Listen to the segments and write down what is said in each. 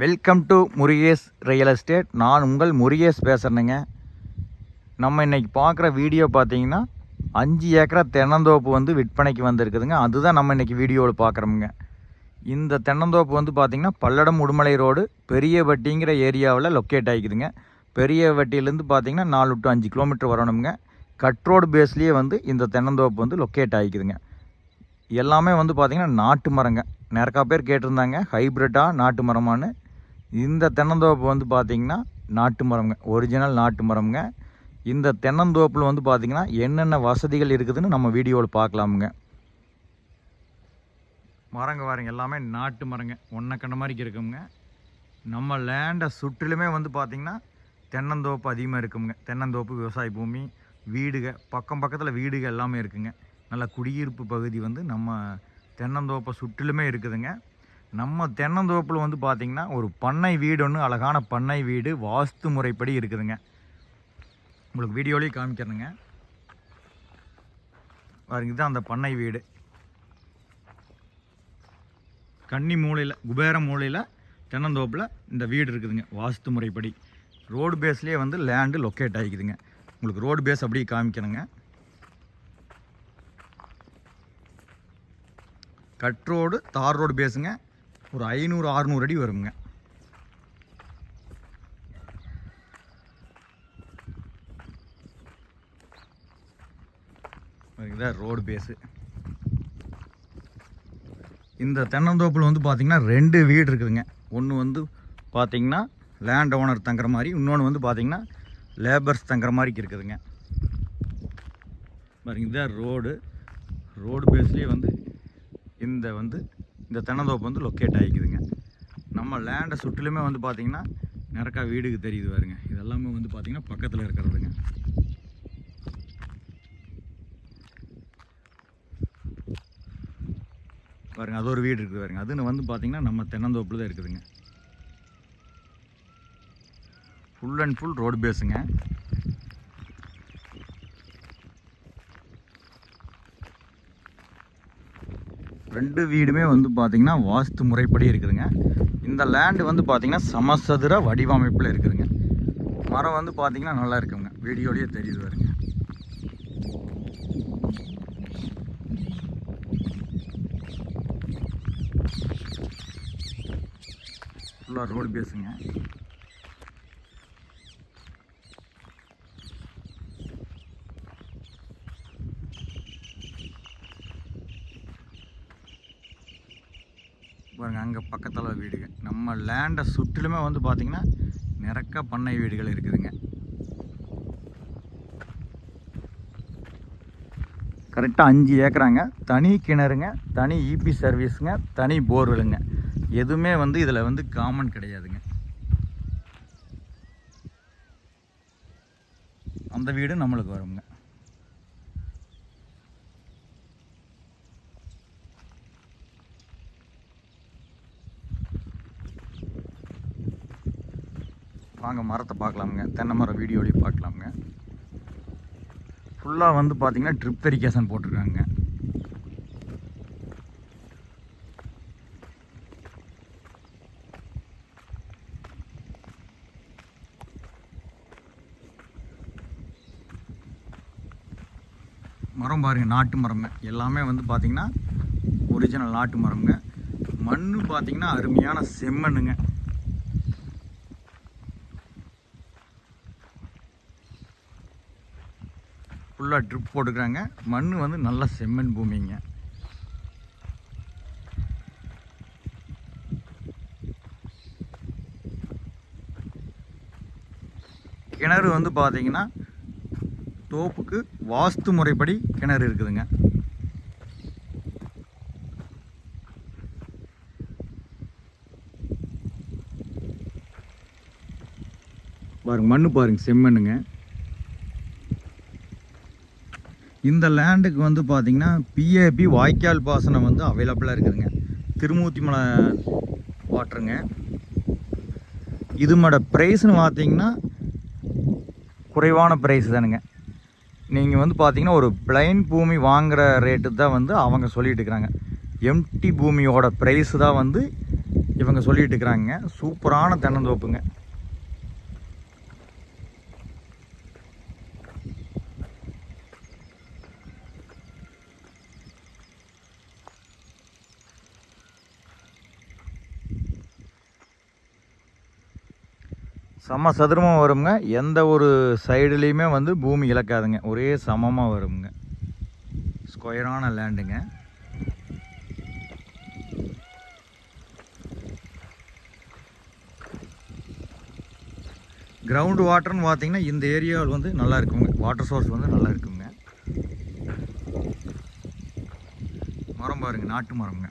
Welcome to Murugesh real estate நான் உங்கள் முருகேஷ் பேசுகிறேங்க நம்ம இன்றைக்கி பார்க்குற வீடியோ பார்த்தீங்கன்னா அஞ்சு ஏக்கரா தென்னந்தோப்பு வந்து விற்பனைக்கு வந்திருக்குதுங்க. அதுதான் நம்ம இன்னைக்கு வீடியோவில் பார்க்குறோமுங்க. இந்த தென்னந்தோப்பு வந்து பார்த்திங்கன்னா பல்லடம் உடுமலை ரோடு பெரிய வட்டிங்கிற ஏரியாவில் லொக்கேட் ஆகிக்குதுங்க. பெரிய வட்டியிலேருந்து பார்த்தீங்கன்னா நாலு டு அஞ்சு கிலோமீட்டர் வரணுங்க கட் ரோடு பேஸ்லேயே வந்து இந்த தென்னந்தோப்பு வந்து லொக்கேட் ஆகிக்குதுங்க. எல்லாமே வந்து பார்த்திங்கன்னா நாட்டு மரங்க. நிறையா பேர் கேட்டிருந்தாங்க ஹைப்ரிட்டா நாட்டு மரமான்னு. இந்த தென்னந்தோப்பு வந்து பார்த்திங்கன்னா நாட்டு மரம்ங்க. ஒரிஜினல் நாட்டு மரம்ங்க. இந்த தென்னந்தோப்பில் வந்து பார்த்திங்கன்னா என்னென்ன வசதிகள் இருக்குதுன்னு நம்ம வீடியோவில் பார்க்கலாமுங்க மரங்க வாருங்க எல்லாமே நாட்டு மரங்க. ஒன்றை கண்ட மாதிரிக்கு இருக்குங்க நம்ம லேண்டை சுற்றிலுமே வந்து பார்த்திங்கன்னா தென்னந்தோப்பு அதிகமாக இருக்குங்க தென்னந்தோப்பு விவசாய பூமி வீடுக பக்கம் பக்கத்தில் வீடுக எல்லாமே இருக்குங்க. நல்ல குடியிருப்பு பகுதி வந்து நம்ம தென்னந்தோப்பை சுற்றிலுமே இருக்குதுங்க. நம்ம தென்னந்தோப்பில் வந்து பார்த்திங்கன்னா ஒரு பண்ணை வீடு ஒன்று அழகான பண்ணை வீடு வாஸ்து முறைப்படி இருக்குதுங்க. உங்களுக்கு வீடியோலேயே காமிக்கிறேங்க பாருங்க இதுதான் அந்த பண்ணை வீடு. கன்னி மூலையில் குபேர மூலையில் தென்னந்தோப்பில் இந்த வீடு இருக்குதுங்க வாஸ்து முறைப்படி. ரோடு பேஸ்லேயே வந்து லேண்டு லொக்கேட் ஆகிக்குதுங்க உங்களுக்கு ரோடு பேஸ் அப்படியே காமிக்கிறேங்க கட் ரோடு தார் ரோடு பேஸுங்க. ஒரு ஐநூறு அறுநூறு அடி வருங்க. இதுதான் ரோடு பேஸு இந்த தென்னந்தோப்பில் வந்து பார்த்திங்கன்னா ரெண்டு வீடு இருக்குதுங்க. ஒன்று வந்து பார்த்திங்கன்னா லேண்ட் ஓனர் தங்குற மாதிரி இன்னொன்று வந்து பார்த்திங்கன்னா லேபர்ஸ் தங்குற மாதிரி இருக்குதுங்க. பாருங்க இதான் ரோடு ரோடு பேஸ்லேயே வந்து இந்த வந்து இந்த தென்னந்தோப்பு வந்து லொக்கேட் ஆகிக்குதுங்க நம்ம லேண்டை சுற்றிலுமே வந்து பார்த்திங்கன்னா நிறக்கா வீடுக்கு தெரியுது பாருங்க. இதெல்லாமே வந்து பார்த்திங்கன்னா பக்கத்தில் இருக்கிறதுங்க. பாருங்க அது ஒரு வீடு இருக்குது பாருங்க. அதுன்னு வந்து பார்த்திங்கன்னா நம்ம தென்னந்தோப்பில் தான் இருக்குதுங்க. ஃபுல் அண்ட் ஃபுல் ரோடு பேஸுங்க ரெண்டு வீடுமே வந்து பார்த்திங்கன்னா வாஸ்து முறைப்படி இருக்குதுங்க. இந்த லேண்டு வந்து பார்த்திங்கன்னா சமசதுர வடிவமைப்பில் இருக்குதுங்க. மரம் வந்து பார்த்திங்கன்னா நல்லா இருக்குங்க. வீடியோலேயே தெரியுது வருங்க ஃபுல்லாக ரோடு பேஸுங்க பாருங்கள் அங்கே பக்கத்தில் வீடுங்க. நம்ம லேண்டை சுற்றிலுமே வந்து பார்த்திங்கன்னா நிறக்க பண்ணை வீடுகள் இருக்குதுங்க. கரெக்டாக அஞ்சு ஏக்கராங்க. தனி கிணறுங்க தனி இபி சர்வீஸுங்க தனி போர்வெலுங்க எதுவுமே வந்து இதில் வந்து காமன் கிடையாதுங்க. அந்த வீடு நம்மளுக்கு வருங்க. வாங்க மரத்தை பார்க்கலாமுங்க. தென்னை மரம் வீடியோலையும் பார்க்கலாமுங்க. ஃபுல்லாக வந்து பார்த்தீங்கன்னா ட்ரிப் தெரிகேஷன் போட்டிருக்காங்க. மரம் பாருங்க நாட்டு மரங்க எல்லாமே வந்து பார்த்திங்கன்னா ஒரிஜினல் நாட்டு மரம்ங்க. மண் பார்த்திங்கன்னா அருமையான செம்மண்ணுங்க. ஃபுல்லாக ட்ரிப் போட்டுக்கிறாங்க. மண் வந்து நல்ல செம்மண் பூமிங்க. கிணறு வந்து பார்த்தீங்கன்னா தோப்புக்கு வாஸ்து முறைப்படி கிணறு இருக்குதுங்க. பாருங்க மண்ணு பாருங்க செம்மண்ணுங்க. இந்த லேண்டுக்கு வந்து பார்த்தீங்கன்னா பிஏபி வாய்க்கால் பாசனம் வந்து அவைலபிளாக இருக்குதுங்க. திருமூர்த்தி மலை வாட்டருங்க இதுமோட ப்ரைஸ்னு பார்த்தீங்கன்னா குறைவான ப்ரைஸ் தானுங்க. நீங்கள் வந்து பார்த்தீங்கன்னா ஒரு பிளைன் பூமி வாங்குகிற ரேட்டு தான் வந்து அவங்க சொல்லிட்டு இருக்கிறாங்க எம்டி பூமியோட ப்ரைஸ் தான் வந்து இவங்க சொல்லிட்டு இருக்கிறாங்க சூப்பரான தென்னந்தோப்புங்க. சம சதுரமாக வருங்க. எந்த ஒரு சைடுலேயுமே வந்து பூமி இழக்காதுங்க. ஒரே சமமாக வருங்க. ஸ்கொயரான லேண்டுங்க கிரவுண்டு வாட்டர்னு பார்த்தீங்கன்னா இந்த ஏரியாவில் வந்து நல்லா இருக்குங்க. வாட்டர் சோர்ஸ் வந்து நல்லா இருக்குங்க. மரம் பாருங்க நாட்டு மரம்ங்க.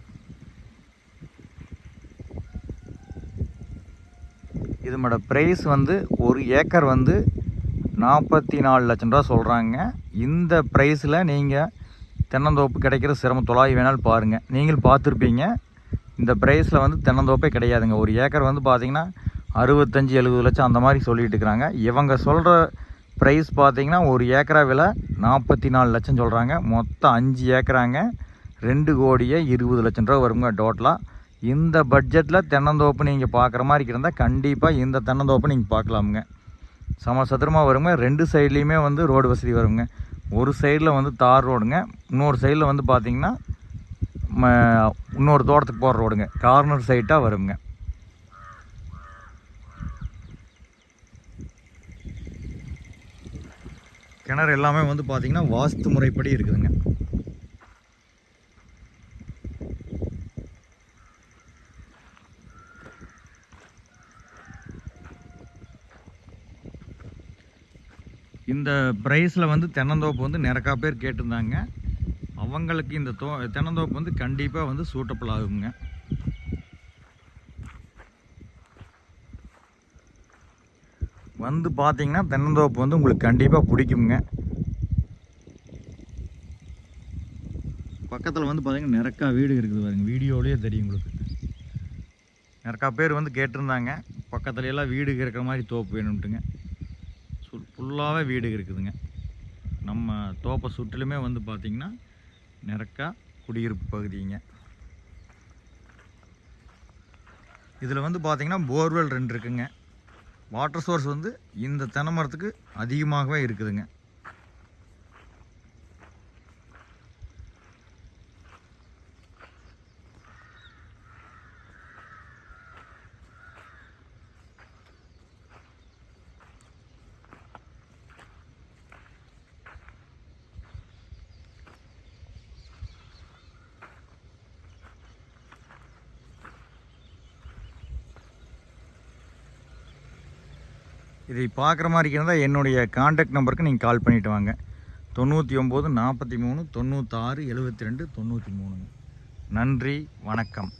இதனோட ப்ரைஸ் வந்து ஒரு ஏக்கர் வந்து நாற்பத்தி நாலு லட்சம் ரூபா சொல்கிறாங்க இந்த ப்ரைஸில் நீங்கள் தென்னந்தோப்பு கிடைக்கிற சிரம தொழாய் வேணாலும் பாருங்கள் நீங்கள் பார்த்துருப்பீங்க. இந்த ப்ரைஸில் வந்து தென்னந்தோப்பே கிடையாதுங்க. ஒரு ஏக்கர் வந்து பார்த்தீங்கன்னா அறுபத்தஞ்சி எழுபது லட்சம் அந்த மாதிரி சொல்லிட்டு இருக்கிறாங்க இவங்க சொல்கிற ப்ரைஸ் பார்த்தீங்கன்னா ஒரு ஏக்கரா விலை நாற்பத்தி நாலு லட்சம் சொல்கிறாங்க மொத்தம் அஞ்சு ஏக்கராங்க. ரெண்டு கோடியே இருபது லட்சம் ரூபா வருங்க டோட்டலாக இந்த பட்ஜெட்டில் தென்னந்தோப்பு நீங்கள் பார்க்குற மாதிரி இருந்தால் கண்டிப்பாக இந்த தென்னந்தோப்பு நீங்கள் பார்க்கலாமுங்க சம வருங்க. ரெண்டு சைட்லேயுமே வந்து ரோடு வசதி வருங்க. ஒரு சைடில் வந்து தார் ரோடுங்க. இன்னொரு சைடில் வந்து பார்த்தீங்கன்னா ம- இன்னொரு தோட்டத்துக்கு போகிற ரோடுங்க. கார்னர் சைட்டாக வருங்க. கிணறு எல்லாமே வந்து பார்த்தீங்கன்னா வாஸ்து முறைப்படி இருக்குதுங்க. இந்த ப்ரைஸில் வந்து தென்னந்தோப்பு வந்து நிறக்கா பேர் கேட்டிருந்தாங்க. அவங்களுக்கு இந்த தோ தென்னந்தோப்பு வந்து கண்டிப்பாக வந்து சூட்டபிள் ஆகுங்க. வந்து பார்த்தீங்கன்னா தென்னந்தோப்பு வந்து உங்களுக்கு கண்டிப்பாக பிடிக்குங்க. பக்கத்தில் வந்து பார்த்தீங்கன்னா நிறக்கா வீடு இருக்குது பாருங்க. வீடியோலேயே தெரியும் உங்களுக்கு. நிறக்கா பேர் வந்து கேட்டிருந்தாங்க. பக்கத்துலையெல்லாம் வீடு இருக்கிற மாதிரி தோப்பு வேணும்ட்டுங்க. ஃபுல்லாகவே வீடு இருக்குதுங்க. நம்ம தோப்பை சுற்றிலுமே வந்து பார்த்திங்கன்னா நிறக்கா குடியிருப்பு பகுதிங்க. இதில் வந்து பார்த்திங்கன்னா போர்வெல் ரெண்டு இருக்குங்க. வாட்டர் சோர்ஸ் வந்து இந்த தென்னை மரத்துக்கு அதிகமாகவே இருக்குதுங்க. இதை பார்க்குற மாதிரி இருக்கிறதா என்னுடைய காண்டாக்ட் நம்பருக்கு நீங்கள் கால் பண்ணிவிட்டு வாங்க. தொண்ணூற்றி ஒம்பது நாற்பத்தி மூணு தொண்ணூற்றாறு எழுபத்தி ரெண்டு தொண்ணூற்றி மூணுங்க நன்றி வணக்கம்.